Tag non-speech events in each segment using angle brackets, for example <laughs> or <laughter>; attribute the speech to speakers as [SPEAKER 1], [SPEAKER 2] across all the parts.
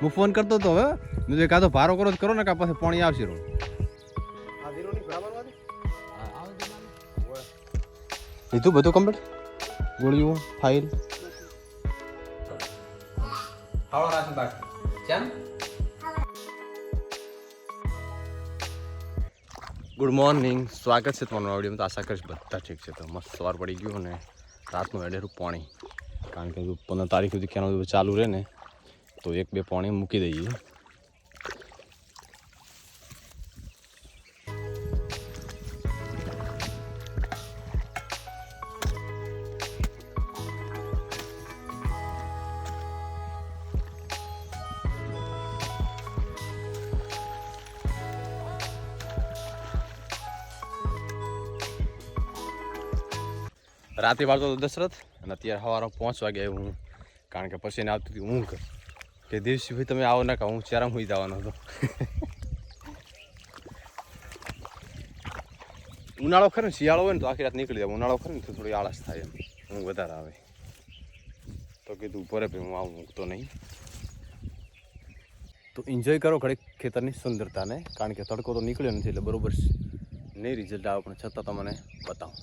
[SPEAKER 1] હું ફોન કરતો હતો હવે. મેં કાં તો ભારો કરો જ કરો ને કાં પછી પાણી આવશે રોડ લીધું બધું કમ્પ્લીટ ગોળીઓ ફાઇલ રાશન ગુડ મોર્નિંગ સ્વાગત છે તમારું આવડીમાં તો આશા કરીશ બધા ઠીક છે. તો મસ્ત સવાર પડી ગયું અને રાતનું એડેરું પાણી. કારણ કે હજુ પંદર તારીખ સુધી ક્યાંનું ચાલુ રહે ને. તો એક, બે પાણી મૂકી દઈએ. રાતે વાળતો હતો દશરથ, અને અત્યારે સવારે પાંચ વાગે હું. કારણ કે પછી આવતી હતી ઊંઘ. કે દિવસી ભાઈ તમે આવો ના કા હું ચારામ હોઈ જવાનો હતો. ઉનાળો ખરે શિયાળો હોય ને તો આખી રાત નીકળી જાય ઉનાળો ખરે ને તો થોડી આળસ થાય એમ. હું વધારે આવે. તો કીધું ઉપરે ભાઈ, હું આવું મૂકતો નહીં. તો એન્જોય કરો ઘડીક ખેતરની સુંદરતાને, કારણ કે તડકો તો નીકળ્યો નથી એટલે બરોબર નહીં રિઝલ્ટ આવે, પણ છતાં તમને બતાવું.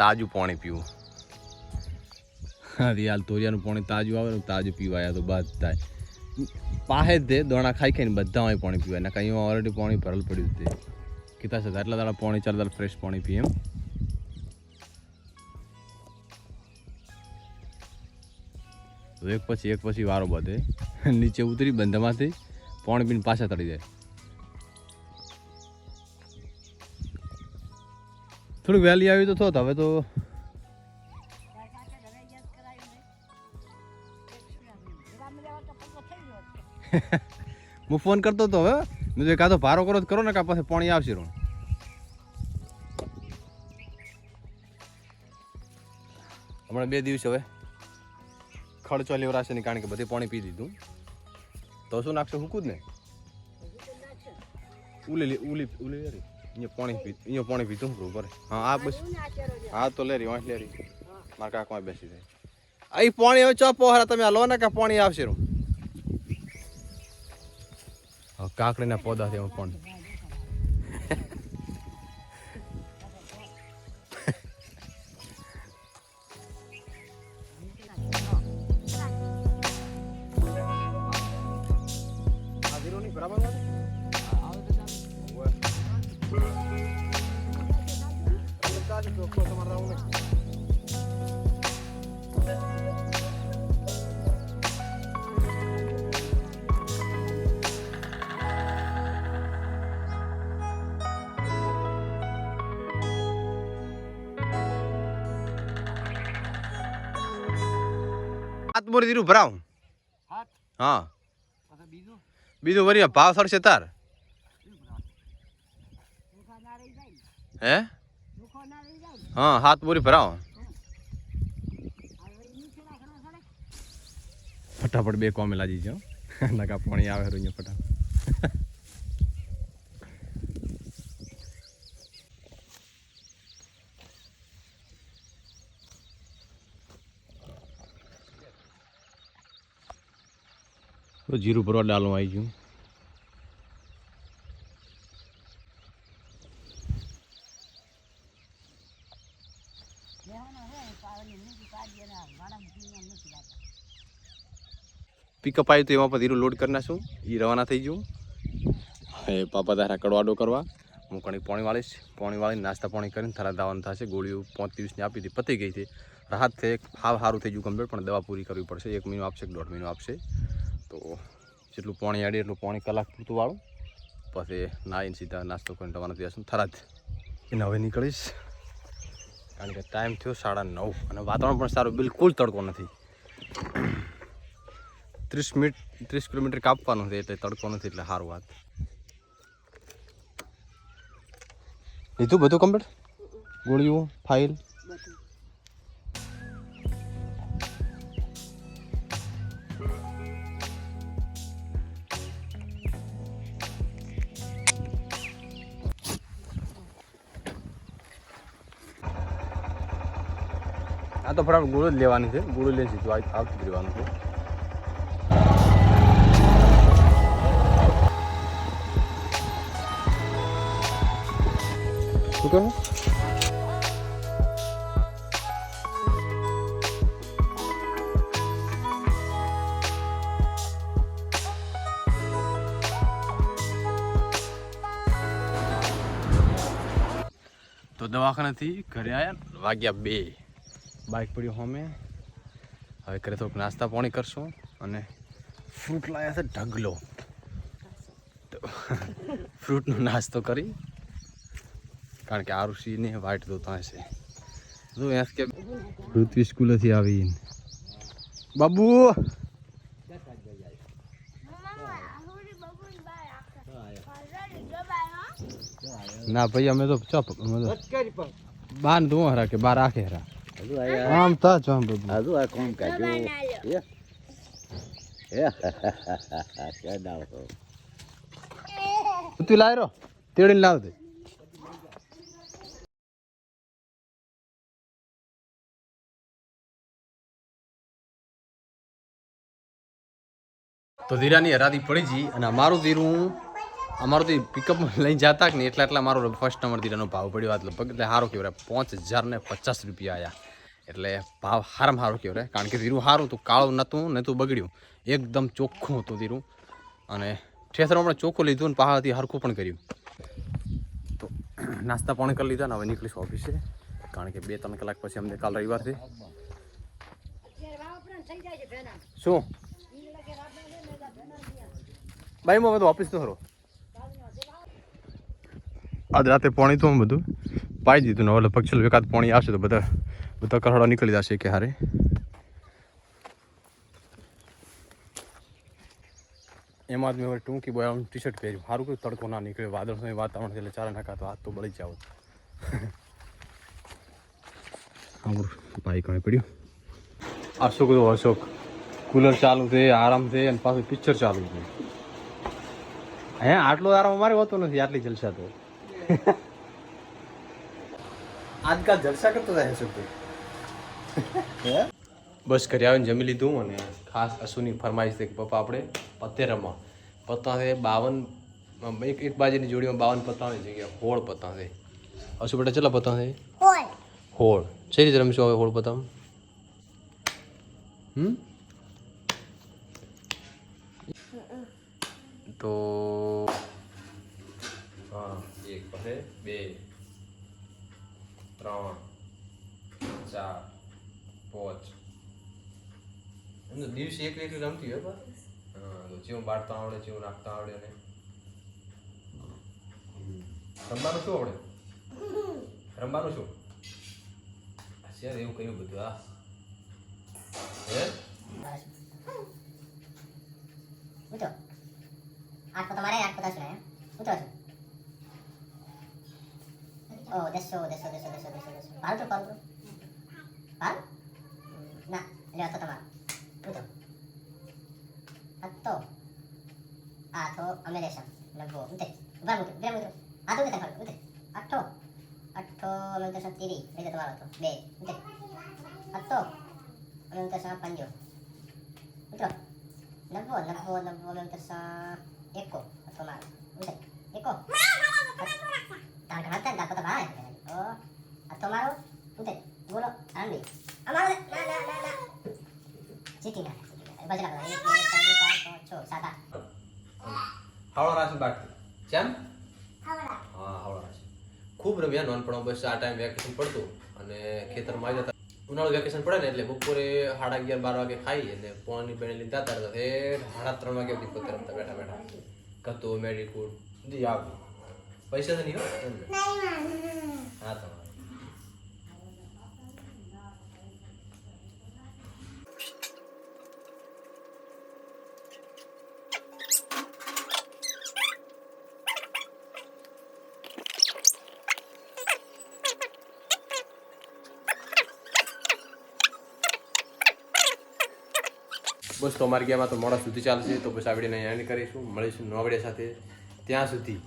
[SPEAKER 1] તાજું પાણી પીવું. હા હાલ તોરિયાનું પાણી તાજું આવે ને તાજું પીવાય તો બાદ થાય પાસે દે દોણા ખાઈ ખાઈને બધા પાણી પીવાય ને કંઈ ઓલરેડી પાણી ભરલ પડ્યું તે. કીધા છે એટલા દાડા પાણી, ચાર દાડા ફ્રેશ પાણી પીએ એમ. તો એક પછી એક પછી વારો બધે. નીચે ઉતરી બંધમાંથી પાણી પીને પાછા તળી જાય થોડુંક વહેલી આવી તો થોત હવે તો હું ફોન કરતો હતો હવે મેં કાં તો ભારો કરો કરો ને કાં પછી પાણી આવશે રો હમણાં બે દિવસ હવે ખર્ચો લેવરાશે નહીં કારણ કે બધે પાણી પી દીધું. તો શું નાખશે હુકું જ ને? ઉલી ઉલી ઉલી. અહીંયા પાણી પી અહીંયા પાણી પીતું બરોબર. હા આ બસ. હા તો લે રી વાંચ લે રી. મારા કાકા બેસી જાય. અહીં પાણી હવે ચો પોહરા તમે આ લો ને કે પાણી આવશે રૂ હા કાકડીના પૌધા છે એમાં પાણી હાથ બોરી દીધું ભરાવ હા બીજું વરી ભાવ થશે તાર હે હા, હાથ પૂરી ભરાવો. ફટાફટ બે કોમે લાજી જો. નકા પાણી આવે રહ્યું ફટાફટ. જીરું ભરવા ડાલું આવી ગયું. પિકઅપ આવ્યું તો એમાં પણ ધીરું લોડ કરી નાખશું. એ રવાના થઈ ગયું. હવે પાપા તારા કડવાડો કરવા. હું કણી પાણી વાળીશ. પાણી વાળીને નાસ્તા પાણી કરીને થરા દાવાનું થશે. ગોળીઓ પાંચ દિવસની આપી હતી. પતી ગઈ હતી રાહત થઈ. હાવ સારું થઈ ગયું કમ્પ્લીટ પણ દવા પૂરી કરવી પડશે. એક મહિનો આપશે દોઢ મહિનો આપશે. તો જેટલું પાણી અડે એટલું પાણી કલાક પૂરતું વાળું. પછી નાઈને સીધા નાસ્તો કરીને રવાના થયા છું થરાદ. એને હવે નીકળીશ. કારણ કે ટાઈમ થયો સાડા નવ. અને વાતાવરણ પણ સારું. બિલકુલ તડકો નથી. ત્રીસ મિનિટ, ત્રીસ કિલોમીટર કાપવાનું છે, એટલે તડકો નથી એટલે સારું વાત. લીધું બધું કમ્પ્લીટ ગોળીઓ, ફાઇલ? આ તો ફટાફટ ગોળો જ લેવાની છે. ગોળો લઈ સીધું આવતું રહેવાનું છે. શું તો દવાખાનાથી ઘરે આવ્યા વાગ્યા બે. બાઇક પડ્યું હોમે હવે ઘરે થોડુંક નાસ્તા પાણી કરશું અને ફ્રૂટ લાવ્યા છે ઢગલો. <laughs> ફ્રૂટનો નાસ્તો કરી કારણ કે આરુષિને વાઇટ ધોતા હશે જો એસ કે પૃથ્વી સ્કૂલેથી આવી બાબુ ના ભાઈ અમે તો ચપ બાર ધો હરા કે બાર આખે હરા આમ તા જ આમ બાબુ
[SPEAKER 2] હજુ આ કોમ કાઢ્યું
[SPEAKER 1] તું લાય તેડીને લાવ દે તો ધીરાની હરાદી પડી જઈ અને અમારું ધીરું અમારું તો પિકઅપ લઈને જતા કે ને એટલા એટલા મારો ફર્સ્ટ નંબર ધીરાનો ભાવ પડ્યો આટલો એટલે સારો કહેવાય પાંચ હજાર ને પચાસ રૂપિયા આવ્યા એટલે ભાવ હારામાં સારો કહેવાય કારણ કે ધીરું સારું હતું કાળું નહોતું ને તું બગડ્યું. એકદમ ચોખ્ખું હતું ધીરું અને ઠેસરો હમણાં ચોખ્ખું લીધું ને પહાડથી હરખું પણ કર્યું. તો નાસ્તા પણ કરી લીધા ને હવે નીકળીશું ઓફિસે કારણ કે બે ત્રણ કલાક પછી અમને કાલ રવિવાર છે. શું? ભાઈ હું હવે તો ઓફિસ તો ખરો. આજ રાતે પાણી તો બધું પાઈ દીધું ને એટલે ચલો એકાદ પાણી આવશે તો બધા બધા કરાડા નીકળી જશે કે હારે. એમાં જ મેં હવે ટૂંકી બોય ટી શર્ટ પહેર્યું. સારું કોઈ તડકો ના નીકળ્યો વાદળ સમય વાતાવરણ એટલે ચાર નાખા તો હાથ તો બળી જાવ. અમારું ભાઈ કાંઈ પડ્યું. અશોક તો અશોક? કુલર ચાલુ છે આરામ છે અને પાછું પિક્ચર ચાલુ છે. હે આટલો આરામ અમારે હોતો નથી આટલી જલસા તો. આજકાલ જલસા કરતો થાય અશોકભાઈ બસ કરી આવીને જમી લીધું અને ખાસ અશુની ફરમાઈશ થઈ કે પપ્પા આપણે પત્તે રમવા. પત્તા છે બાવન એક એક બાજુની જોડીમાં બાવન પત્તાની જગ્યાએ હોળ પત્તા છે. અસુ બેટા કેટલા પત્તા છે? હોળ. છે રીતે રમીશું હવે હોળ પત્તા હમ? તો હા એક પાસે બે ત્રણ ચાર પાંચ. એમ તો દિવસે એક એક રમતી હોય પણ. હા તો જેવું બાળતા આવડે જેવું નાખતા આવડે ને. રમવાનું શું આવડે? રમવાનું શું? અત્યારે એવું કર્યું બધું આ હે?
[SPEAKER 3] આઠ પતા મારે આઠ પતા સુનાય ઉઠો છો ઓ દેસો દેસો દેસો દેસો દેસો દેસો પાલ તો પાલ તો પાલ ના લે તો તમારો ઉઠો હત્તો આઠો અમેરેશન નબ્બો ઉઠે ઊભા ઉઠો બે ઉઠો હાથ ઉઠે ખાલી ઉઠે આઠો આઠો અમેરેશન તીરી બે તમારો હતો બે ઉઠે હત્તો અમેરેશન પંજો લખો લખો નંતર સા એકો તમારો ઉઠે એકો તાર ઘણા તાર દાખો તો ભાઈ ઓ આ તમારો ઉઠે બોલો આંબી અમારો ના ના ના ના જીતી ના
[SPEAKER 1] હાવડા રાશન બાકી કેમ હા હાવડા રાશન ખૂબ રમ્યા નાનપણ બસ આ ટાઈમ વેકેશન પડતું અને ખેતરમાં જતા ઉનાળુ વેકેશન પડે ને એટલે બપોરે સાડા અગિયાર બાર વાગે ખાઈ એટલે પોણી બેણી લીધા તાર સાથે સાડા ત્રણ વાગે સુધી પોતે રમતા બેઠા બેઠા. કતો મેડિકુડ જી આવ. પૈસા તો નહીં હા તો. બસ તો અમારી ગેમમાં તો મોડા સુધી ચાલશે તો પછી આ એન્ડ કરીશું. મળીશું નોવડે સાથે. ત્યાં સુધી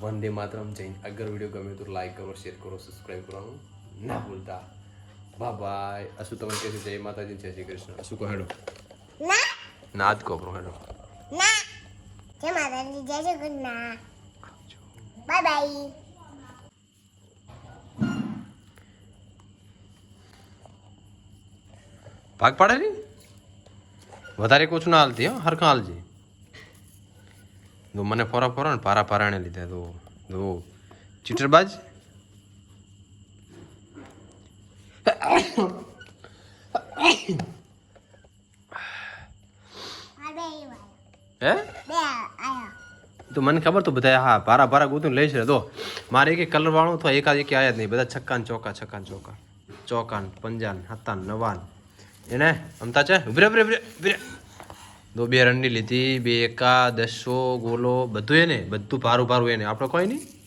[SPEAKER 1] વંદે માતરમ જઈને અગર વીડિયો ગમે તો લાઈક કરો શેર કરો સબસ્ક્રાઈબ કરવાનું ના ભૂલતા. બા બાય અસુ તમને કહે છે જય માતાજી જય શ્રી કૃષ્ણ. અસુ કહો હેડો.
[SPEAKER 3] ના.
[SPEAKER 1] જ કહો હેડો.
[SPEAKER 3] ના. જય માતાજી જય શ્રી કૃષ્ણ. બાય બાય
[SPEAKER 1] ભાગ પાડે ને વધારે કોચું ના હાલતી હો, હરખા હાલજે. તો મને ફોરા ફોરા ને પારા પારાને લીધા તો તો ચીટરબાજ. હે? તો મને ખબર તો બધા હા ભારા ભારા ગોતું લઈશ છે તો મારે એક કલર વાળું તો એકાદ એક આયા જ નહીં, બધા છક્કાન ચોકા છક્કાન ચોકા. ચોકાન, પંજાન, હત્તાન, નવાન. એને? અમતા છે? ઉભરે ઉભરે ઉભરે ઉભરે દો બે રનની લીધી, બે એકા દસો ગોલો, બધું એને, બધું ભારું ભારું એને. આપણે કોઈ નહીં?